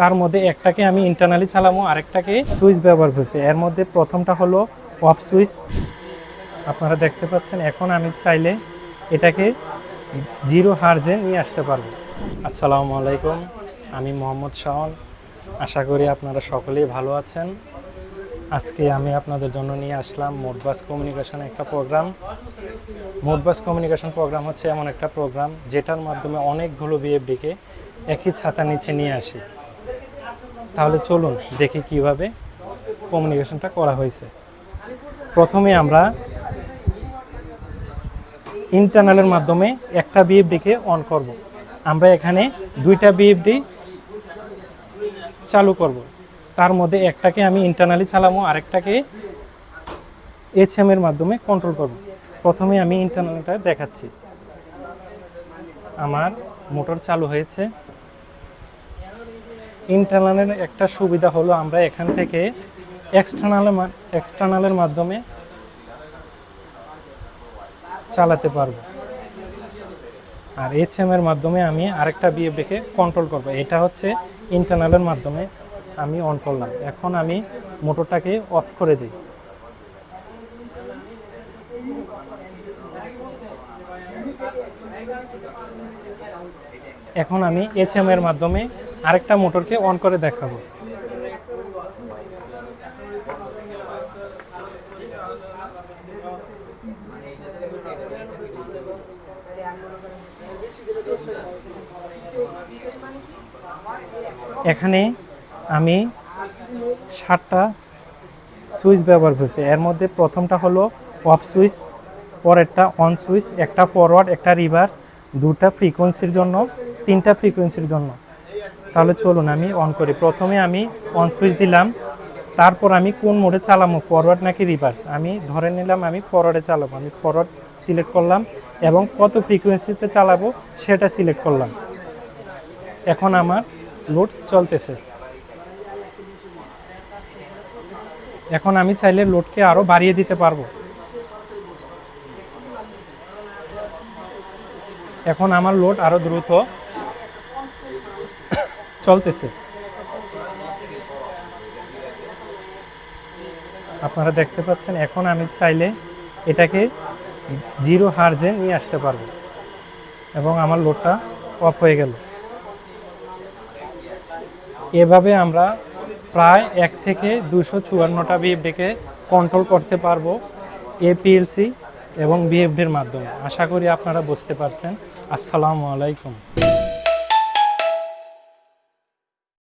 তার মধ্যে একটাকে আমি ইন্টারনালি চালাবো আরেকটাকে সুইচ ব্যবহার করছি। এর মধ্যে প্রথমটা হলো অফ সুইচ আপনারা দেখতে পাচ্ছেন, এখন আমি চাইলে এটাকে জিরো হার্জে নিয়ে আসতে পারব। আসসালামু আলাইকুম, আমি মোহাম্মদ শাওন। আশা করি আপনারা সকলেই ভালো আছেন। আজকে আমি আপনাদের জন্য নিয়ে আসলাম মোটবাস কমিউনিকেশন একটা প্রোগ্রাম মোটবাস কমিউনিকেশন প্রোগ্রাম হচ্ছে এমন একটা প্রোগ্রাম যেটার মাধ্যমে অনেকগুলো বিএফডিকে একই ছাতা নিচে নিয়ে আসি। তাহলে চলুন দেখি কীভাবে কমিউনিকেশনটা করা হয়েছে। প্রথমে আমরা ইন্টারনালের মাধ্যমে একটা বিএফডিকে অন করব। আমরা এখানে দুইটা বিএফডি চালু করব। তার মধ্যে একটাকে আমি ইন্টারনালি চালাবো, আরেকটাকে এইচএম এর মাধ্যমে কন্ট্রোল করব। প্রথমে আমি ইন্টারনালটা দেখাচ্ছি। আমার মোটর চালু হয়েছে। ইন্টারনালের একটা সুবিধা হলো আমরা এখান থেকে এক্সটার্নালের এক্সটার্নালের মাধ্যমে চালাতে পারব। আর এইচএম এর মাধ্যমে আমি আরেকটা বিএফডিকে কন্ট্রোল করব। এটা হচ্ছে ইন্টারনালের মাধ্যমে আমি অন করলাম। এখন আমি মোটরটাকে অফ করে দিই। এখন আমি এইচএম এর মাধ্যমে আরেকটা মোটরকে অন করে দেখাবো। এখানে আমি সাতটা সুইচ ব্যবহার করছি। এর মধ্যে প্রথমটা হলো অফ সুইচ পরেরটা অন সুইচ একটা ফরওয়ার্ড একটা রিভার্স দুটা ফ্রিকোয়েন্সির জন্য, তিনটা ফ্রিকোয়েন্সির জন্য। তাহলে চলুন আমি অন করি। প্রথমে আমি অন সুইচ দিলাম। তারপর আমি কোন মোডে চালাবো ফরওয়ার্ড নাকি রিভার্স আমি ধরে নিলাম, আমি ফরওয়ার্ডে চালাবো। আমি ফরওয়ার্ড সিলেক্ট করলাম এবং কত ফ্রিকোয়েন্সিতে চালাবো সেটা সিলেক্ট করলাম। এখন আমার লোড চলতেছে। এখন আমি চাইলে লোডকে আরও বাড়িয়ে দিতে পারব। এখন আমার লোড আরও দ্রুত চলতেছে। আপনারা দেখতে পাচ্ছেন, এখন আমি চাইলে এটাকে জিরো হার্জে নিয়ে আসতে পারব। এবং আমার লোডটা অফ হয়ে গেল। এভাবে আমরা প্রায় এক থেকে দুশো চুয়ান্নটা বিএফডিকে কন্ট্রোল করতে পারব এপিএলসি এবং বিএফডির মাধ্যমে। আশা করি আপনারা বুঝতে পারছেন। আসসালামু আলাইকুম।